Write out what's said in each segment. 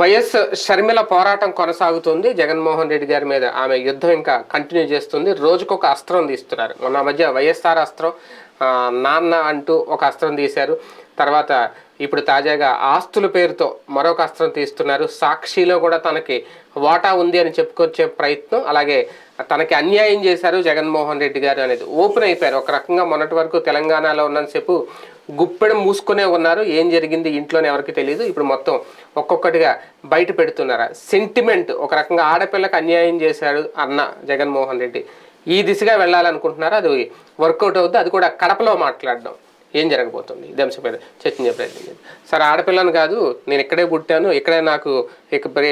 YS Sharmila పోరాటం కొనసాగుతుంది. జగన్మోహన్ రెడ్డి గారి మీద ఆమె యుద్ధం ఇంకా కంటిన్యూ చేస్తుంది. రోజుకొక అస్త్రం తీస్తున్నారు. మొన్న మధ్య వైఎస్ఆర్ అస్త్రం నాన్న అంటూ ఒక అస్త్రం తీశారు. తర్వాత ఇప్పుడు తాజాగా ఆస్తుల పేరుతో మరొక అస్త్రం తీస్తున్నారు. సాక్షిలో కూడా తనకి వాటా ఉంది అని చెప్పుకొచ్చే ప్రయత్నం అలాగే తనకి అన్యాయం చేశారు జగన్మోహన్ రెడ్డి గారు అనేది ఓపెన్ అయిపోయారు. ఒక రకంగా మొన్నటి వరకు తెలంగాణలో ఉన్నంతసేపు గుప్పెడు మూసుకునే ఉన్నారు. ఏం జరిగింది ఇంట్లోనే ఎవరికి తెలియదు ఇప్పుడు మొత్తం ఒక్కొక్కటిగా బయట పెడుతున్నారు. సెంటిమెంట్ ఒక రకంగా ఆడపిల్లకి అన్యాయం చేశాడు అన్న జగన్మోహన్ రెడ్డి. ఈ దిశగా వెళ్ళాలనుకుంటున్నారు? అది వర్కౌట్ అవుద్ది? అది కూడా కడపలో మాట్లాడడం. ఏం జరగబోతుంది? ఇది అంశంపై చర్చించే ప్రయత్నం చేయండి సరే ఆడపిల్లను కాదు నేను ఇక్కడే పుట్టాను ఇక్కడే నాకు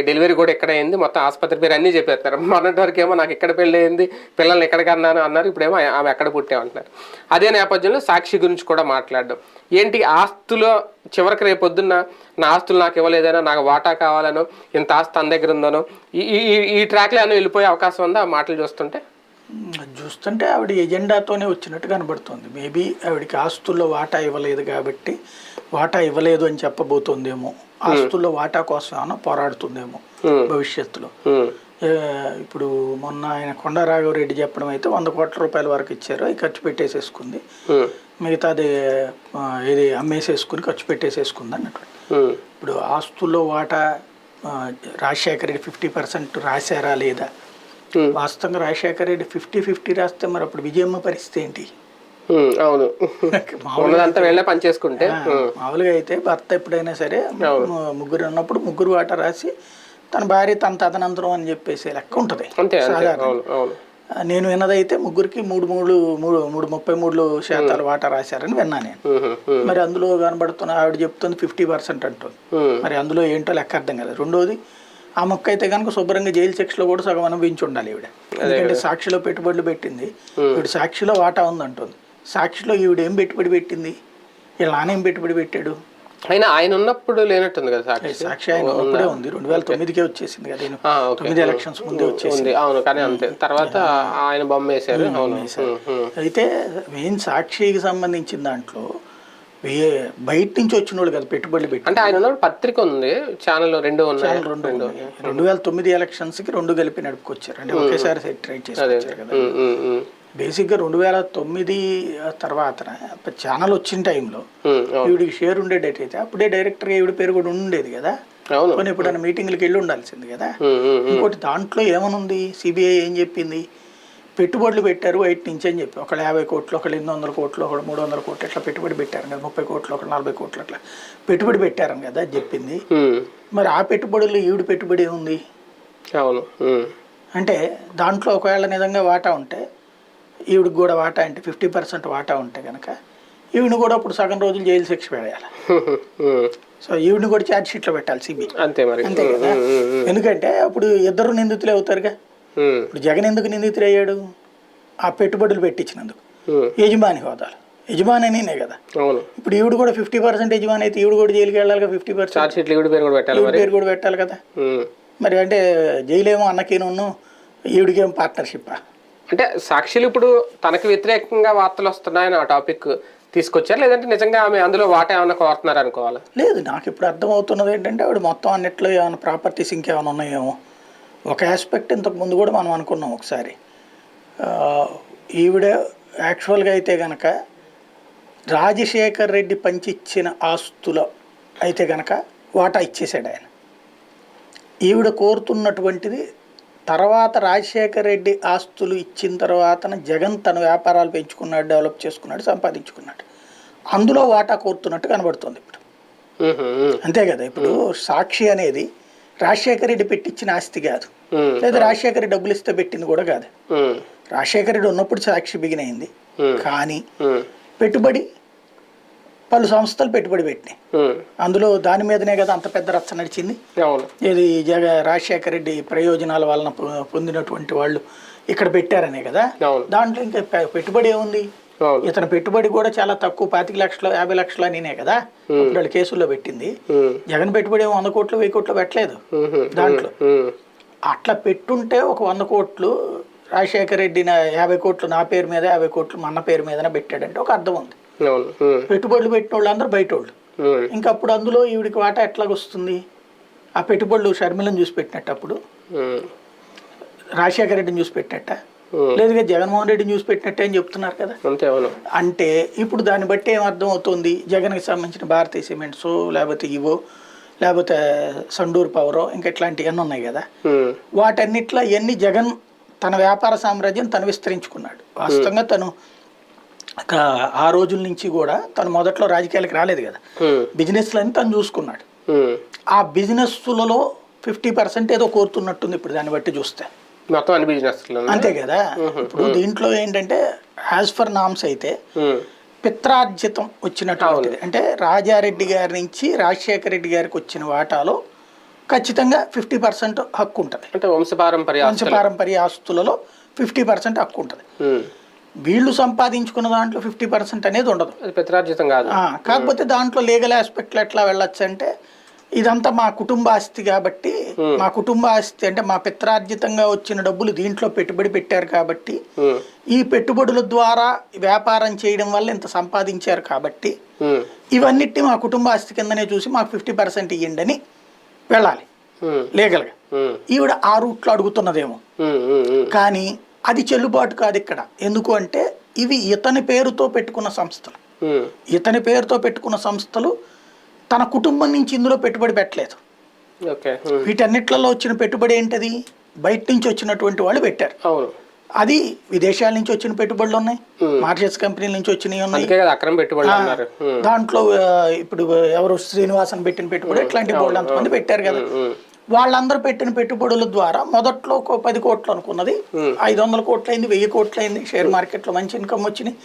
డెలివరీ కూడా ఇక్కడే అయింది మొత్తం ఆసుపత్రి పేరు అన్నీ చెప్పేస్తారు. మొన్నటి వరకు ఏమో నాకు ఇక్కడ పెళ్ళి అయింది పిల్లల్ని ఎక్కడికన్నాను అన్నారు ఇప్పుడేమో ఆమె ఎక్కడ పుట్టామంటున్నారు అదే నేపథ్యంలో సాక్షి గురించి కూడా మాట్లాడడం. ఏంటి ఆస్తులో చివరికి రేపు పొద్దున్న నా ఆస్తులు నాకు ఇవ్వలేదనో నాకు వాటా కావాలనో ఇంత ఆస్తి తన దగ్గర ఉందనో ఈ ఈ- ఈ ట్రాక్లో ఏమైనా వెళ్ళిపోయే అవకాశం ఉందా? ఆ మాటలు చూస్తుంటే చూస్తుంటే ఆవిడ ఎజెండాతోనే వచ్చినట్టు కనబడుతుంది. మేబీ ఆవిడకి ఆస్తుల్లో వాటా ఇవ్వలేదు కాబట్టి వాటా ఇవ్వలేదు అని చెప్పబోతోందేమో. ఆస్తుల్లో వాటా కోసం ఏమైనా పోరాడుతుందేమో భవిష్యత్తులో. ఇప్పుడు మొన్న ఆయన కొండారాఘవరెడ్డి చెప్పడం అయితే వంద కోట్ల రూపాయల వరకు ఇచ్చారు. అవి ఖర్చు పెట్టేసేసుకుంది. మిగతాది ఇది అమ్మేసేసుకుని ఖర్చు పెట్టేసేసుకుంది అన్నట్టు. ఇప్పుడు ఆస్తుల్లో వాటా రాజశేఖర రెడ్డి ఫిఫ్టీ పర్సెంట్ రాశారా లేదా? వాస్తవంగా రాజశేఖర రెడ్డి ఫిఫ్టీ ఫిఫ్టీ రాస్తే మరి అప్పుడు విజయమ్మ పరిస్థితి ఏంటి? ఉమ్, అవును. మామూలుగా వెళ్ళే పని చేసుకుంటే. మామూలుగా అయితే భర్త ఎప్పుడైనా సరే ముగ్గురు ఉన్నప్పుడు ముగ్గురు వాట రాసి తన భార్య తన తదనంతరం అని చెప్పేసి లెక్క ఉంటుంది. నేను విన్నదైతే ముగ్గురికి మూడు మూడు మూడు మూడు ముప్పై మూడు శాతాలు వాటా రాశారని విన్నా నేను. మరి అందులో కనబడుతున్న ఆవిడ చెప్తుంది ఫిఫ్టీ పర్సెంట్ అంటుంది. మరి అందులో ఏంటో లెక్క అర్థం కదా రెండోది ఆ మొక్క అయితే కనుక శుభ్రంగా జైలు శిక్షలో కూడా సగం అనుభవించి ఉండాలి ఈవిడ. ఎందుకంటే సాక్షిలో పెట్టుబడులు పెట్టింది. ఈవిడ సాక్షిలో వాటా ఉందంటుంది. సాక్షిలో ఈవిడ ఏం పెట్టుబడి పెట్టింది? వీళ్ళ నాన్న ఏం పెట్టుబడి పెట్టాడు? అయినా ఆయన ఉన్నప్పుడు లేనట్టుంది కదా సాక్షి. సాక్షి ఆయన ఉన్నప్పుడే ఉంది. రెండు వేల తొమ్మిదికే వచ్చేసింది కదా తొమ్మిది ఎలక్షన్స్ ముందే వచ్చేసింది. అవును కానీ అంతే. తర్వాత ఆయన బొమ్మ వేశారు అవును. ఉమ్, ఉమ్, అయితే మెయిన్ సాక్షికి సంబంధించిన దాంట్లో బయట నుంచి వచ్చిన వాళ్ళు కదా పెట్టుబడులు పెట్టి. అంటే ఆయన పత్రిక ఉంది ఛానల్ రెండు ఉన్నాయి రెండు. రెండు. వేల తొమ్మిది ఎలక్షన్స్కి రెండు కలిపి నడుపుకొచ్చారు. అంటే ఒకేసారి సెట్ ట్రై చేసుకొచ్చారు కదా. బేసిక్గా రెండు వేల తొమ్మిది తర్వాత ఛానల్ వచ్చిన టైంలో ఈవిడికి షేర్ ఉండేటట్టయితే అప్పుడే డైరెక్టర్గా ఈవిడ పేరు కూడా ఉండేది కదా. అవును. ఎప్పుడైనా మీటింగ్లకు వెళ్ళి ఉండాల్సింది కదా. ఇంకోటి దాంట్లో ఏమనుంది? సిబిఐ ఏం చెప్పింది? పెట్టుబడులు పెట్టారు బయట నుంచి అని చెప్పి. ఒకళ్ళు యాభై కోట్లు ఒకళ్ళు ఎనిమిది వందల కోట్లు ఒకళ్ళు మూడు వందల కోట్లు ఇట్లా పెట్టుబడి పెట్టారు కదా. ముప్పై కోట్లు ఒకళ్ళు నలభై కోట్లు అట్లా పెట్టుబడి పెట్టారు కదా అది చెప్పింది. మరి ఆ పెట్టుబడుల్లో ఈవిడ పెట్టుబడి ఏముంది? అవును. అంటే దాంట్లో ఒకవేళ నిజంగా వాటా ఉంటే ఈవిడికి కూడా వాటా అంటే ఫిఫ్టీ పర్సెంట్ వాటా ఉంటే కనుక ఈవిని కూడా అప్పుడు సగం రోజులు జైలు శిక్ష పడేయాలి ఉమ్, సో ఈవిని కూడా ఛార్జ్ షీట్లో పెట్టాలి సిబిఐ అంతే మరి. అంతే కదా? ఎందుకంటే అప్పుడు ఇద్దరు నిందితులే అవుతారుగా. ఇప్పుడు జగన్ ఎందుకు నిందితుడు అయ్యాడు ఆ పెట్టుబడులు పెట్టించినందుకు. యజమాని హోదాలు. యజమాని అనేనే కదా. ఇప్పుడు ఈవిడ కూడా ఫిఫ్టీ పర్సెంట్ యజమాని అయితే ఈవిడ కూడా జైలుకి వెళ్ళాలిగా ఫిఫ్టీ పర్సెంట్. పేరు కూడా పెట్టాలి మరి. పేరు కూడా పెట్టాలి కదా. మరి అంటే జైలేమో అన్నకేను ఈవిడికేమో పార్ట్నర్షిప్ అంటే సాక్షులు ఇప్పుడు తనకు వ్యతిరేకంగా వార్తలు వస్తున్నాయని ఆ టాపిక్ తీసుకొచ్చారు. లేదంటే నిజంగా ఆమె అందులో వాటా ఏమన్నా కోరుతున్నారు అనుకోవాలి లేదు నాకు ఇప్పుడు అర్థమవుతున్నది ఏంటంటే ఆవిడ మొత్తం అన్నిట్లో ఏమైనా ప్రాపర్టీస్ ఇంకేమైనా ఉన్నాయేమో. ఒక ఆస్పెక్ట్ ఇంతకు ముందు కూడా మనం అనుకున్నాం ఒకసారి. ఈవిడ యాక్చువల్గా అయితే కనుక రాజశేఖర్ రెడ్డి పంచిచ్చిన ఆస్తుల అయితే కనుక వాటా ఇచ్చేసాడు ఆయన. ఈవిడ కోరుతున్నటువంటిది తర్వాత రాజశేఖర్ రెడ్డి ఆస్తులు ఇచ్చిన తర్వాత జగన్ తన వ్యాపారాలు పెంచుకున్నాడు డెవలప్ చేసుకున్నాడు సంపాదించుకున్నాడు. అందులో వాటా కోరుతున్నట్టు కనబడుతుంది ఇప్పుడు. అంతే కదా ఇప్పుడు సాక్షి అనేది రాజశేఖర రెడ్డి పెట్టించిన ఆస్తి కాదు. లేదా రాజశేఖర రెడ్డి డబ్బులు ఇస్తే పెట్టింది కూడా కాదు. రాజశేఖర రెడ్డి ఉన్నప్పుడు సాక్షి బిగిన్ అయింది. Hmm. కానీ పెట్టుబడి పలు సంస్థలు పెట్టుబడి పెట్టినాయి. అందులో దాని మీదనే కదా అంత పెద్ద రచ్చ నడిచింది. ఇది జగ రాజశేఖర రెడ్డి ప్రయోజనాల వలన పొందినటువంటి వాళ్ళు ఇక్కడ పెట్టారనే కదా. దాంట్లో ఇంకా పెట్టుబడి ఏముంది? ఇతని పెట్టుబడి కూడా చాలా తక్కువ పాతిక లక్షలు యాభై లక్షలు అనినే కదా. వాళ్ళు కేసుల్లో పెట్టింది. జగన్ పెట్టుబడి ఏమో వంద కోట్లు వెయ్యి కోట్లు పెట్టలేదు దాంట్లో. అట్లా పెట్టుంటే ఒక వంద కోట్లు రాజశేఖర రెడ్డి యాభై కోట్లు నా పేరు మీద యాభై కోట్లు మా అన్న పేరు మీదనే పెట్టాడంటే ఒక అర్థం ఉంది. పెట్టుబడులు పెట్టిన వాళ్ళు అందరూ బయట వాళ్ళు ఇంకా అప్పుడు అందులో ఈవిడికి వాటా ఎట్లాగొస్తుంది? ఆ పెట్టుబడులు షర్మిలను చూసి పెట్టినట్టు అప్పుడు రాజశేఖర రెడ్డిని చూసి పెట్టినట్ట. లేదుగా జగన్మోహన్ రెడ్డిని చూసి పెట్టినట్టే అని చెప్తున్నారు కదా. అంటే ఇప్పుడు దాన్ని బట్టి ఏం అర్థం అవుతుంది జగన్కి సంబంధించిన భారతీయ సిమెంట్స్ లేకపోతే ఇవో లేకపోతే సండూర్ పవరో ఇంకా ఇట్లాంటివన్నీ ఉన్నాయి కదా. వాటన్నిట్లో ఇవన్నీ జగన్ తన వ్యాపార సామ్రాజ్యం తను విస్తరించుకున్నాడు. వాస్తవంగా తను ఒక ఆ రోజుల నుంచి కూడా తను మొదట్లో రాజకీయాలకు రాలేదు కదా. ఉమ్, బిజినెస్లని తను చూసుకున్నాడు. ఆ బిజినెస్లలో ఫిఫ్టీ పర్సెంట్ ఏదో కోరుతున్నట్టుంది ఇప్పుడు దాన్ని బట్టి చూస్తే. మొత్తం అన్ని బిజినెస్ అంతే కదా? ఇప్పుడు దీంట్లో ఏంటంటే యాజ్ ఫర్ నామ్స్ అయితే పిత్రార్జితం వచ్చినటువంటిది. అంటే రాజారెడ్డి గారి నుంచి రాజశేఖర రెడ్డి గారికి వచ్చిన వాటాలో ఖచ్చితంగా ఫిఫ్టీ పర్సెంట్ హక్కు ఉంటుంది. అంటే వంశపారంపర్య. వంశపారంపర్య ఆస్తులలో ఫిఫ్టీ పర్సెంట్ హక్కు ఉంటుంది. వీళ్ళు సంపాదించుకున్న దాంట్లో ఫిఫ్టీ పర్సెంట్ అనేది ఉండదు. పిత్రార్జితం కాదు. కాకపోతే దాంట్లో లీగల్ ఆస్పెక్ట్లు ఎట్లా వెళ్ళొచ్చు అంటే ఇదంతా మా కుటుంబ ఆస్తి కాబట్టి మా కుటుంబ ఆస్తి అంటే మా పిత్రార్జితంగా వచ్చిన డబ్బులు దీంట్లో పెట్టుబడి పెట్టారు కాబట్టి ఉమ్, ఈ పెట్టుబడుల ద్వారా వ్యాపారం చేయడం వల్ల ఇంత సంపాదించారు కాబట్టి ఉమ్, ఇవన్నిటిని మా కుటుంబ ఆస్తి కిందనే చూసి మాకు ఫిఫ్టీ పర్సెంట్ ఇవ్వండి అని వెళ్ళాలి. లీగల్గా. ఈవిడ ఆ రూట్లో అడుగుతున్నదేమో. కానీ అది చెల్లుబాటు కాదు ఇక్కడ. ఎందుకు అంటే ఇవి ఇతని పేరుతో పెట్టుకున్న సంస్థలు. ఇతని పేరుతో పెట్టుకున్న సంస్థలు తన కుటుంబం నుంచి ఇందులో పెట్టుబడి పెట్టలేదు. వీటన్నిట్లలో వచ్చిన పెట్టుబడి ఏంటది? బయట నుంచి వచ్చినటువంటి వాళ్ళు పెట్టారు. అది విదేశాల నుంచి వచ్చిన పెట్టుబడులు ఉన్నాయి. మార్కెట్స్ కంపెనీల నుంచి వచ్చినవి ఉన్నాయి. దాంట్లో ఇప్పుడు ఎవరు శ్రీనివాసన్ పెట్టిన పెట్టుబడి ఇట్లాంటి బోర్డు అంతమంది పెట్టారు కదా. వాళ్ళందరూ పెట్టిన పెట్టుబడుల ద్వారా మొదట్లో ఒక పది కోట్లు అనుకున్నది. ఐదు వందల కోట్లు అయింది వెయ్యి కోట్లు అయింది షేర్ మార్కెట్లో మంచి ఇన్కమ్ వచ్చినాయి.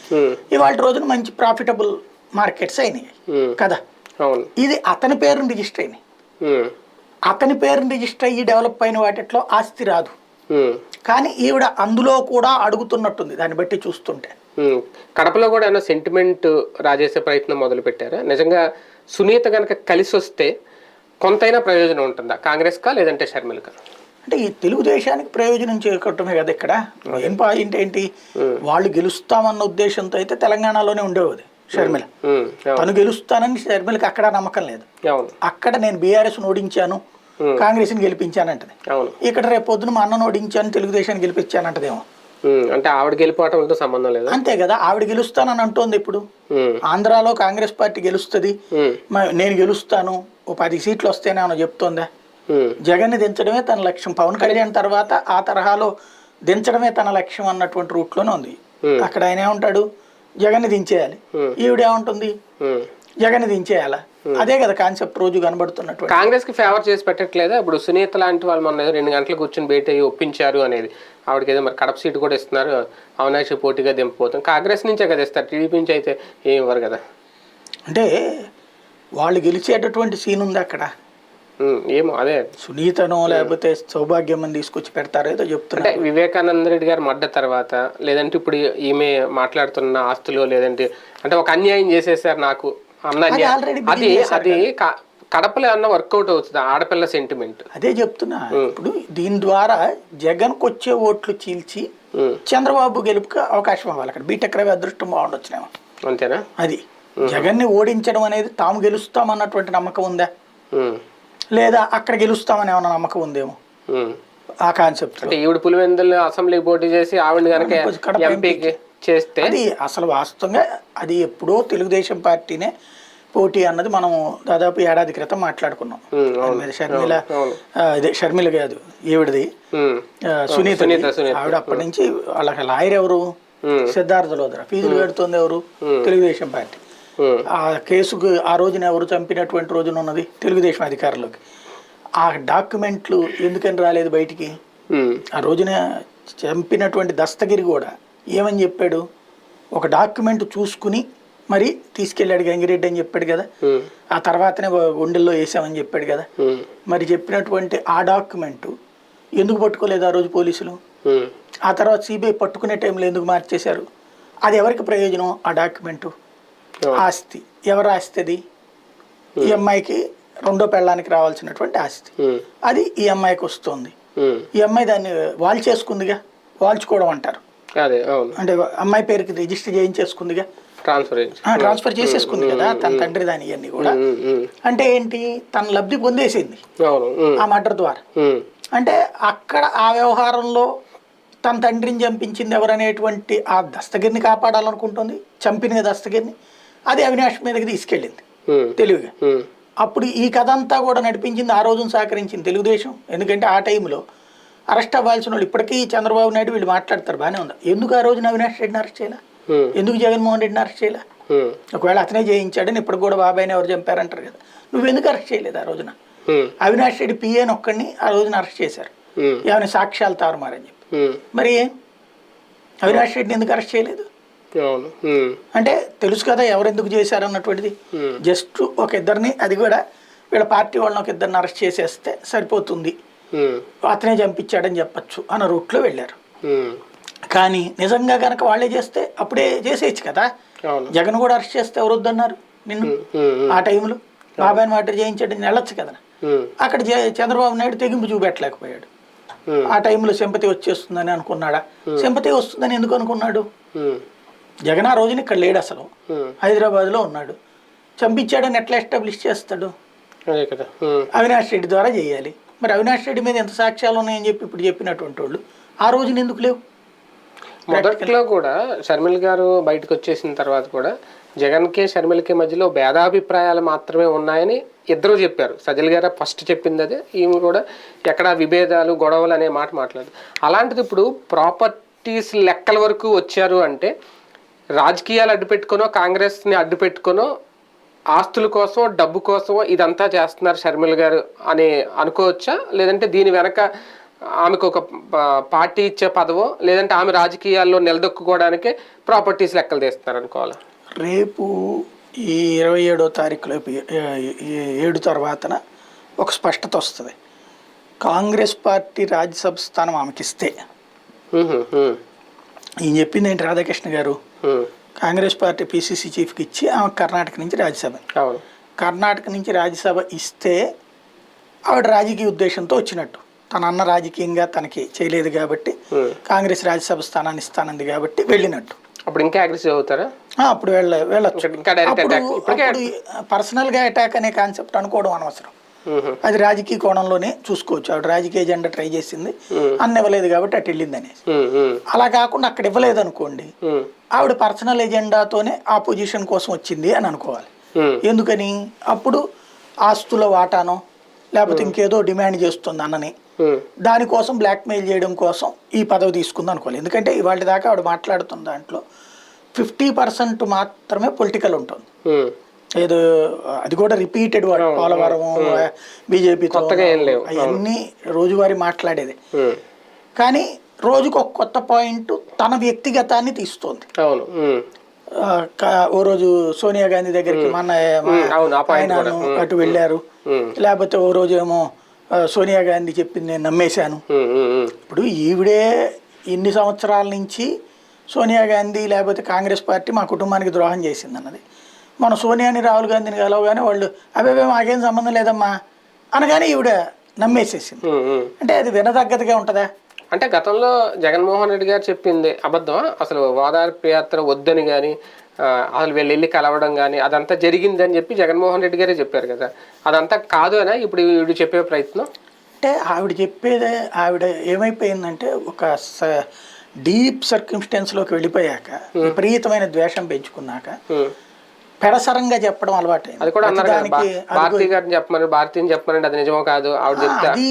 ఇవాళ రోజున మంచి ప్రాఫిటబుల్ మార్కెట్స్ అయినాయి. కదా. ఇది అతని పేరుని రిజిస్టర్ అయినాయి. అతని పేరుని రిజిస్టర్ అయ్యి డెవలప్ అయిన వాటిట్లో ఆస్తి రాదు. కానీ ఈవిడ అందులో కూడా అడుగుతున్నట్టుంది దాన్ని బట్టి చూస్తుంటే. కడపలో కూడా ఏమైనా సెంటిమెంట్ రాజేసే ప్రయత్నం మొదలు పెట్టారా నిజంగా సునీత కనుక కలిసి వస్తే కొంతైనా ప్రయోజనం ఉంటుందా? కాంగ్రెస్ కా లేదంటే షర్మిలకా? అంటే ఈ తెలుగుదేశానికి ప్రయోజనం చేకూరటమే కదా ఇక్కడ. మెయిన్ పాయింట్ ఏంటి? వాళ్ళు గెలుస్తామన్న ఉద్దేశంతో అయితే తెలంగాణలోనే ఉండేది షర్మిల. తను గెలుస్తానని షర్మిలకి అక్కడ నమ్మకం లేదు. అక్కడ నేను బీఆర్ఎస్ ఓడించాను కాంగ్రెస్ని గెలిపించానంటది. అవును. ఇక్కడ రేపు పొద్దున మా అన్నను ఓడించాను తెలుగుదేశాన్ని గెలిపించానంటదేమో. అంటే ఆవిడ గెలిపోవటంతో సంబంధం లేదా? అంతే కదా ఆవిడ గెలుస్తానని అంటోంది ఇప్పుడు. ఆంధ్రాలో కాంగ్రెస్ పార్టీ గెలుస్తుంది. నేను గెలుస్తాను ఓ పది సీట్లు వస్తేనే ఆమె చెప్తోందా? జగన్ని దించడమే తన లక్ష్యం. పవన్ కళ్యాణ్ తర్వాత ఆ తరహాలో దించడమే తన లక్ష్యం అన్నటువంటి రూట్లోనే ఉంది. అక్కడ ఆయన ఏమంటాడు? జగన్ని దించేయాలి. ఈవిడేమంటుంది? ఉమ్. జగన్ని దించేయాలా? అదే కదా కాన్సెప్ట్ రోజు కనబడుతున్నటువంటి. కాంగ్రెస్కి ఫేవర్ చేసి పెట్టట్లేదా? ఇప్పుడు సునీత లాంటి వాళ్ళు మొన్న ఏదో రెండు గంటలు కూర్చొని బయట అయ్యి ఒప్పించారు అనేది. ఆవిడకి ఏదో మరి కడప సీటు కూడా ఇస్తున్నారు. అవినాష్ పోటీగా దింపబోతాం. కాంగ్రెస్ నుంచే కదా ఇస్తారు. టీడీపీ నుంచి అయితే ఏం ఇవ్వరు కదా? అంటే వాళ్ళు గెలిచేటటువంటి సీన్ ఉంది అక్కడ. ఏమో అదే. సునీతనో లేకపోతే సౌభాగ్యం తీసుకొచ్చి పెడతారో ఏదో అంటే చెప్తున్నారు వివేకానంద రెడ్డి గారు మడ్డ తర్వాత లేదంటే ఇప్పుడు ఈమె మాట్లాడుతున్న ఆస్తులు లేదంటే అంటే ఒక అన్యాయం చేసేసారు నాకు అది అది కడపలో అన్న వర్కౌట్ అవుతుంది? ఆడపిల్ల సెంటిమెంట్ అదే చెప్తున్నా. ఇప్పుడు దీని ద్వారా జగన్కి వచ్చే ఓట్లు చీల్చి చంద్రబాబు గెలుపుకి అవకాశం ఇవ్వాలి. అక్కడ బీటెక్ రవి అదృష్టం బాగుండొచ్చునేమో. అంతేనా? అది. జగన్ని ఓడించడం అనేది తాము గెలుస్తామన్నటువంటి నమ్మకం ఉందా? లేదా అక్కడ గెలుస్తామని ఏమైనా నమ్మకం ఉందేమో. ఆ కాన్సెప్ట్ అంటే ఈవిడ పులివెందులు అసెంబ్లీకి పోటీ చేసి ఆవిడ కనుక ఎంపీకి చేస్తే? అది అసలు వాస్తవంగా అది ఎప్పుడో తెలుగుదేశం పార్టీనే పోటీ అన్నది మనం దాదాపు ఏడాది క్రితం మాట్లాడుకున్నాం. షర్మిల ఇదే షర్మిల కాదు ఈవిడది. సునీత. ఆవిడ అప్పటి నుంచి వాళ్ళకి లాయర్ ఎవరు? ఉమ్, సిద్ధార్థ లోదర ఫీజులు కడుతుంది ఎవరు? తెలుగుదేశం పార్టీ. ఆ. కేసుకు ఆ రోజున ఎవరు చంపినటువంటి రోజున ఉన్నది తెలుగుదేశం అధికారులకు. ఆ డాక్యుమెంట్లు ఎందుకని రాలేదు బయటికి? ఆ రోజున చంపినటువంటి దస్తగిరి కూడా ఏమని చెప్పాడు? ఒక డాక్యుమెంట్ చూసుకుని మరి తీసుకెళ్ళాడు గంగిరెడ్డి అని చెప్పాడు కదా. ఆ తర్వాతనే గుండెల్లో వేసామని చెప్పాడు కదా. మరి చెప్పినటువంటి ఆ డాక్యుమెంటు ఎందుకు పట్టుకోలేదు ఆ రోజు పోలీసులు? ఆ తర్వాత సిబిఐ పట్టుకునే టైంలో ఎందుకు మార్చేశారు? అది ఎవరికి ప్రయోజనం ఆ డాక్యుమెంటు. ఆస్తి. ఎవరి ఆస్తి అది ఈ అమ్మాయికి రెండో పెళ్ళానికి రావాల్సినటువంటి ఆస్తి. అది ఈ అమ్మాయికి వస్తుంది. ఈ అమ్మాయి దాన్ని వాల్ చేసుకుందిగా? వాల్చుకోవడం అంటారు. అంటే అమ్మాయి పేరుకి రిజిస్టర్ చేయించేసుకుందిగా? ట్రాన్స్ఫర్ ట్రాన్స్ఫర్ చేసేసుకుంది కదా తన తండ్రి దాని ఇవన్నీ కూడా. అంటే ఏంటి? తన లబ్ధి పొందేసింది. ఆ మర్డర్ ద్వారా. అంటే అక్కడ ఆ వ్యవహారంలో తన తండ్రిని చంపించింది ఎవరనేటువంటి ఆ దస్తగిరిని కాపాడాలనుకుంటుంది చంపిన దస్తగిరిని. అది అవినాష్ మీదకి తీసుకెళ్ళింది. తెలివిగా ఉమ్, అప్పుడు ఈ కథ అంతా కూడా నడిపించింది ఆ రోజున సహకరించింది తెలుగుదేశం. ఎందుకంటే ఆ టైంలో అరెస్ట్ అవ్వాల్సిన వాళ్ళు ఇప్పటికీ చంద్రబాబు నాయుడు వీళ్ళు మాట్లాడతారు బాగానే ఉంది. ఎందుకు ఆ రోజున అవినాష్ రెడ్డిని అరెస్ట్ చేయాల? ఎందుకు జగన్మోహన్ రెడ్డిని అరెస్ట్ చేయాల? ఒకవేళ అతనే చేయించాడని ఇప్పుడు కూడా బాబాయ్ని ఎవరు చంపారంటారు కదా. నువ్వు ఎందుకు అరెస్ట్ చేయలేదు ఆ రోజున? అవినాష్ రెడ్డి పిఏని ఒక్కడిని ఆ రోజున అరెస్ట్ చేశారు. ఏమైనా సాక్ష్యాలు తారుమారని చెప్పి. మరి అవినాష్ రెడ్డిని ఎందుకు అరెస్ట్ చేయలేదు? అంటే తెలుసు కదా ఎవరెందుకు చేశారు అన్నటువంటిది. జస్ట్ ఒక ఇద్దరిని అది కూడా వీళ్ళ పార్టీ వాళ్ళని ఒక ఇద్దరిని అరెస్ట్ చేసేస్తే సరిపోతుంది. అతనే చంపించాడని చెప్పచ్చు అన్న రూట్లో వెళ్ళారు. కానీ నిజంగా కనుక వాళ్ళే చేస్తే అప్పుడే చేసేయచ్చు కదా. జగన్ కూడా అరెస్ట్ చేస్తే ఎవరు వద్దన్నారు నిన్ను ఆ టైంలో బాబాయ్ మాట చేయించాడని వెళ్ళొచ్చు కదా. అక్కడ చంద్రబాబు నాయుడు తెగింపు చూపెట్టలేకపోయాడు. ఆ టైంలో సింపతి వచ్చేస్తుందని అనుకున్నాడా? సింపతి వస్తుందని ఎందుకు అనుకున్నాడు? జగన్ ఆ రోజున ఇక్కడ లేడు అసలు. హైదరాబాద్లో ఉన్నాడు. చంపించాడని ఎట్లా ఎస్టాబ్లిష్ చేస్తాడు? అదే కదా. ఉమ్, అవినాష్ రెడ్డి ద్వారా చేయాలి. మరి అవినాష్ రెడ్డి మీద ఎంత సాక్ష్యాలు ఉన్నాయని చెప్పి ఇప్పుడు చెప్పినటువంటి వాళ్ళు ఆ రోజున ఎందుకు లేవు? మొదట్లో కూడా షర్మిల గారు బయటకు వచ్చేసిన తర్వాత కూడా జగన్కి షర్మిలకి మధ్యలో భేదాభిప్రాయాలు మాత్రమే ఉన్నాయని ఇద్దరు చెప్పారు. సజల్ గారు ఫస్ట్ చెప్పింది అదే. ఈమె కూడా ఎక్కడ విభేదాలు గొడవలు అనే మాట మాట్లాడదు. అలాంటిది ఇప్పుడు ప్రాపర్టీస్ లెక్కల వరకు వచ్చారు అంటే రాజకీయాలు అడ్డు పెట్టుకునో కాంగ్రెస్ని అడ్డు పెట్టుకునో ఆస్తుల కోసం డబ్బు కోసం ఇదంతా చేస్తున్నారు షర్మిల గారు అని అనుకోవచ్చా? లేదంటే దీని వెనక ఆమెకు ఒక పార్టీ ఇచ్చే పదవో లేదంటే ఆమె రాజకీయాల్లో నిలదొక్కుకోవడానికే ప్రాపర్టీస్ లెక్కలు తీస్తున్నారు అనుకోవాలా రేపు ఈ ఇరవై ఏడో తారీఖులో ఏడు తర్వాతన ఒక స్పష్టత వస్తుంది. కాంగ్రెస్ పార్టీ రాజ్యసభ స్థానం ఆమెకిస్తే. ఈయన చెప్పింది ఏంటి రాధాకృష్ణ గారు. కాంగ్రెస్ పార్టీ పిసిసి చీఫ్కి ఇచ్చి ఆమె కర్ణాటక నుంచి రాజ్యసభ. కర్ణాటక నుంచి రాజ్యసభ ఇస్తే ఆవిడ రాజకీయ ఉద్దేశంతో వచ్చినట్టు. తన అన్న రాజకీయంగా తనకి చేయలేదు కాబట్టి ఉహు. కాంగ్రెస్ రాజ్యసభ స్థానాన్ని ఇస్తానంది కాబట్టి వెళ్ళినట్టు. అప్పుడు ఇంకా అగ్రెసివ్ అవుతారా? అప్పుడు వెళ్ళ వెళ్ళొచ్చు. పర్సనల్గా అటాక్ అనే కాన్సెప్ట్ అనుకోవడం అనవసరం. అది రాజకీయ కోణంలోనే చూసుకోవచ్చు. ఆవిడ రాజకీయ ఎజెండా ట్రై చేసింది. అన్న ఇవ్వలేదు కాబట్టి అటు వెళ్ళింది అనేసి. అలా కాకుండా అక్కడ ఇవ్వలేదు అనుకోండి ఆవిడ పర్సనల్ ఎజెండాతోనే ఆ పొజిషన్ కోసం వచ్చింది అని అనుకోవాలి. ఎందుకని? అప్పుడు ఆస్తుల వాటానో లేకపోతే ఇంకేదో డిమాండ్ చేస్తుంది అన్నని. దానికోసం బ్లాక్మెయిల్ చేయడం కోసం ఈ పదవి తీసుకుంది అనుకోవాలి. ఎందుకంటే ఇవాళ దాకా ఆవిడ మాట్లాడుతున్న దాంట్లో ఫిఫ్టీ పర్సెంట్ మాత్రమే పొలిటికల్ ఉంటుంది. ఏదో అది కూడా రిపీటెడ్ వర్డ్ పోలవరం బీజేపీ కొత్తగా ఏం లేవు. అవన్నీ రోజువారీ మాట్లాడేది. కానీ రోజుకు ఒక కొత్త పాయింట్ తన వ్యక్తిగతాన్ని తీస్తోంది. అవును ఓ రోజు సోనియా గాంధీ దగ్గరికి మన మా- ఉమ్, అవును, ఆ point ఆయనను అటు వెళ్ళారు. లేకపోతే ఓ రోజు ఏమో సోనియా గాంధీ చెప్పింది నేను నమ్మేశాను. ఇప్పుడు ఈవిడే ఇన్ని సంవత్సరాల నుంచి సోనియా గాంధీ లేకపోతే కాంగ్రెస్ పార్టీ మా కుటుంబానికి ద్రోహం చేసింది అన్నది మన సోనియాని రాహుల్ గాంధీని కలవగానే వాళ్ళు అవే మాకేం సంబంధం లేదమ్మా అనగానే ఈవిడ నమ్మేసేసింది. అంటే అది వినదగ్గదిగా ఉంటుందా? అంటే గతంలో జగన్మోహన్ రెడ్డి గారు చెప్పింది అబద్ధమా? అసలు ఓదార్పు యాత్ర వద్దని కానీ అసలు వీళ్ళు వెళ్ళి కలవడం కానీ అదంతా జరిగిందని చెప్పి జగన్మోహన్ రెడ్డి గారే చెప్పారు కదా. అదంతా కాదు అనా ఇప్పుడు వీడు చెప్పే ప్రయత్నం? అంటే ఆవిడ చెప్పేదే ఆవిడ ఏమైపోయిందంటే ఒక డీప్ సర్కమ్స్టెన్స్లోకి వెళ్ళిపోయాక విపరీతమైన ద్వేషం పెంచుకున్నాక. పెడసరంగా చెప్పడం అలవాటైంది అది కూడా అన్నారు భారతి గారిని చెప్పమని భారతీని చెప్పమని అది నిజమో కాదు ఆవిడ చెప్తా. అది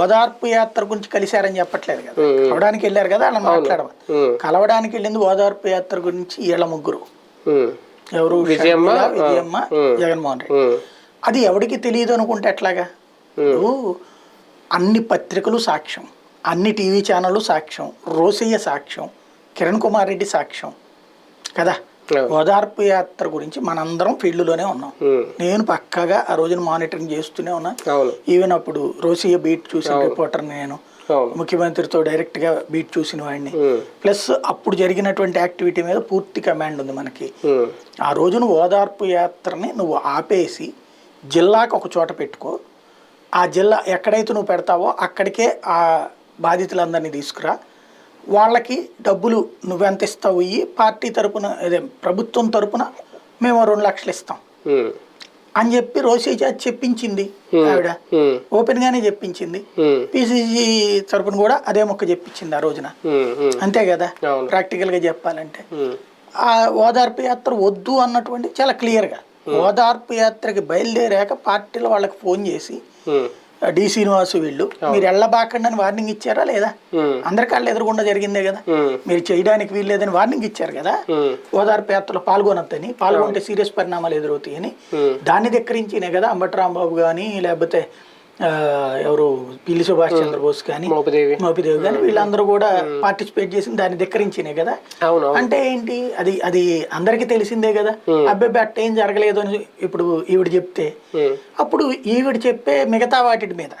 ఓదార్పు యాత్ర గురించి కలిశారని చెప్పట్లేదు కదా. కలవడానికి వెళ్ళారు కదా అలా మాట్లాడమని. కలవడానికి వెళ్ళింది ఓదార్పు యాత్ర గురించి వీళ్ళ ముగ్గురు. ఎవరు? విజయమ్మ, విజయమ్మ. జగన్మోహన్ రెడ్డి. అది ఎవడికి తెలియదు అనుకుంటే ఎట్లాగా? అన్ని పత్రికలు సాక్ష్యం అన్ని టీవీ ఛానళ్ళు సాక్ష్యం రోసయ్య సాక్ష్యం కిరణ్ కుమార్ రెడ్డి సాక్ష్యం కదా. ఓదార్పు యాత్ర గురించి మనందరం ఫీల్డ్లోనే ఉన్నాం. నేను పక్కాగా ఆ రోజున మానిటరింగ్ చేస్తూనే ఉన్నా. ఈవెన్ అప్పుడు రోసియ బీట్ చూసిన రిపోర్టర్ నేను ముఖ్యమంత్రితో డైరెక్ట్గా బీట్ చూసిన వాడిని. ప్లస్ అప్పుడు జరిగినటువంటి యాక్టివిటీ మీద పూర్తి కమాండ్ ఉంది మనకి. ఆ రోజున ఓదార్పు యాత్రని నువ్వు ఆపేసి జిల్లాకు ఒక చోట పెట్టుకో. ఆ జిల్లా ఎక్కడైతే నువ్వు పెడతావో అక్కడికే ఆ బాధితులందరినీ తీసుకురా. వాళ్ళకి డబ్బులు నువ్వెంత ఇస్తావు? ఇయ్యి పార్టీ తరపున అదే ప్రభుత్వం తరపున మేము రెండు లక్షలు ఇస్తాం. అని చెప్పి చేతి చెప్పించింది ఆవిడ. ఓపెన్ గానే చెప్పించింది. పిసిసి తరపున కూడా అదే మొక్క చెప్పించింది ఆ రోజున. అంతే కదా. ప్రాక్టికల్గా చెప్పాలంటే. ఆ ఓదార్పు యాత్ర వద్దు అన్నటువంటి చాలా క్లియర్గా. ఓదార్పు యాత్రకి బయలుదేరాక పార్టీలో వాళ్ళకి ఫోన్ చేసి డి శ్రీనివాసు వీళ్ళు. మీరు ఎళ్ళబాకండి అని వార్నింగ్ ఇచ్చారా లేదా? అందరి కాళ్ళు ఎదురుగుండా జరిగిందే కదా. మీరు చేయడానికి వీల్లేదని వార్నింగ్ ఇచ్చారు కదా. ఓదార్పు యాత్రలో పాల్గొనొద్దని పాల్గొంటే సీరియస్ పరిణామాలు ఎదురవుతాయని దాన్ని ధిక్కరించినే కదా అంబటి రాంబాబు కానీ లేకపోతే ఎవరు పిల్లి సుభాష్ చంద్రబోస్ కానీ మోపిదేవి. మోపిదేవి కానీ వీళ్ళందరూ కూడా పార్టిసిపేట్ చేసి దాన్ని ధిక్కరించినే కదా. అంటే ఏంటి? అది అది అందరికీ తెలిసిందే కదా. అబ్బాయి అట్ట ఏం జరగలేదు అని ఇప్పుడు ఈవిడ చెప్తే. అప్పుడు ఈవిడ చెప్పే మిగతా వాటి మీద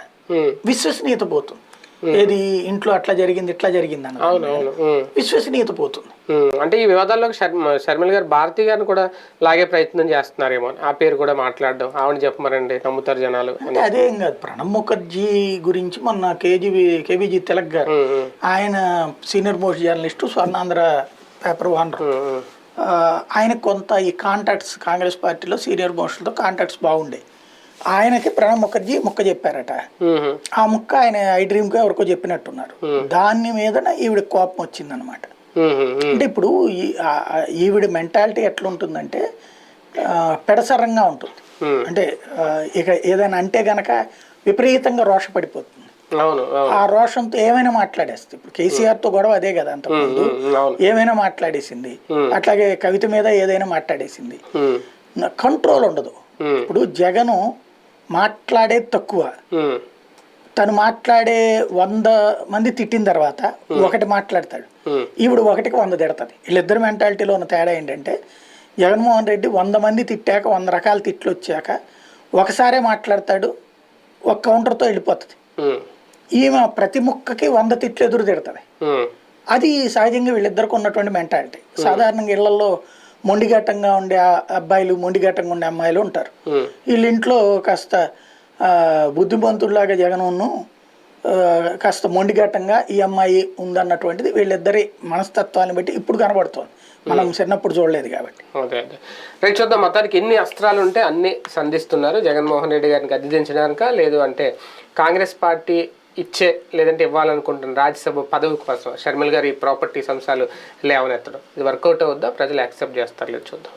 విశ్వసనీయత పోతుంది. ఏది ఇంట్లో అట్లా జరిగింది ఇట్లా జరిగింది అన్న అవును అవును. ఉమ్, విశ్వసనీయత పోతుంది. అంటే ఈ వివాదాల్లో శర్మ శర్మిల గారు భారతి గారిని కూడా లాగే ప్రయత్నం చేస్తున్నారేమో. ఆ పేరు కూడా మాట్లాడడం ఆవిడ చెప్పమరండి నమ్ముతారు జనాలు అని. అంటే అదే కాదు ప్రణబ్ ముఖర్జీ గురించి మొన్న కేజీబీ కేబీజీ తిలక్ గారు ఆయన senior most journalist Swarnandhra paper owner ఆయన కొంత ఈ కాంటాక్ట్స్ కాంగ్రెస్ పార్టీలో సీనియర్ మోస్టులతో కాంటాక్ట్స్ బాగుండే. ఆయనకి ప్రణబ్ ముఖర్జీ ముక్క చెప్పారట. ఆ ముక్క ఆయన ఐ డ్రీమ్గా ఎవరికో చెప్పినట్టున్నారు. దాని మీదన ఈవిడ కోపం వచ్చిందనమాట అంటే ఇప్పుడు ఈవిడ మెంటాలిటీ ఎట్లా ఉంటుందంటే ఆ, పెడసరంగా ఉంటుంది. అంటే ఇక ఏదైనా అంటే గనక విపరీతంగా రోషపడిపోతుంది. ఆ రోషంతో ఏమైనా మాట్లాడేస్తుంది. ఇప్పుడు కేసీఆర్తో గొడవ అదే కదా అంతకుముందు. ఏమైనా మాట్లాడేసింది. అట్లాగే కవిత మీద ఏదైనా మాట్లాడేసింది. కంట్రోల్ ఉండదు. ఇప్పుడు జగను మాట్లాడేది తక్కువ. తను మాట్లాడే వంద మంది తిట్టిన తర్వాత ఒకటి మాట్లాడతాడు. ఈవిడ ఒకటికి వంద తిడతాది. వీళ్ళిద్దరు మెంటాలిటీలో ఉన్న తేడా ఏంటంటే జగన్మోహన్ రెడ్డి వంద మంది తిట్టాక వంద రకాల తిట్లు వచ్చాక ఒకసారే మాట్లాడతాడు ఒక కౌంటర్తో వెళ్ళిపోతుంది. ఈమె ప్రతి ముక్కకి వంద తిట్లు ఎదురు తిడుతుంది. ఉమ్, అది సహజంగా వీళ్ళిద్దరికి ఉన్నటువంటి మెంటాలిటీ. సాధారణంగా ఇళ్ళలో మొండిఘట్టంగా ఉండే అబ్బాయిలు మొండిఘట్టంగా ఉండే అమ్మాయిలు ఉంటారు. వీళ్ళ ఇంట్లో కాస్త ఆ, బుద్ధిమంతుల్లాగా జగనును ఆ, కాస్త మొండిఘట్టంగా ఈ అమ్మాయి ఉందన్నటువంటిది వీళ్ళిద్దరి మనస్తత్వాన్ని బట్టి ఇప్పుడు కనబడుతోంది. మనం చిన్నప్పుడు చూడలేదు కాబట్టి. రైట్ చూద్దాం. మొత్తానికి ఎన్ని అస్త్రాలు ఉంటే అన్ని సంధిస్తున్నారు జగన్మోహన్ రెడ్డి గారిని గద్దెదించడానిక లేదు అంటే కాంగ్రెస్ పార్టీ ఇచ్చే లేదంటే ఇవ్వాలనుకుంటున్న రాజ్యసభ పదవి కోసం షర్మిల్ గారి ప్రాపర్టీ అంశాలు లేవనెత్తడం. ఇది వర్కౌట్ అవుద్దా? ప్రజలు యాక్సెప్ట్ చేస్తారు లేదు చూద్దాం.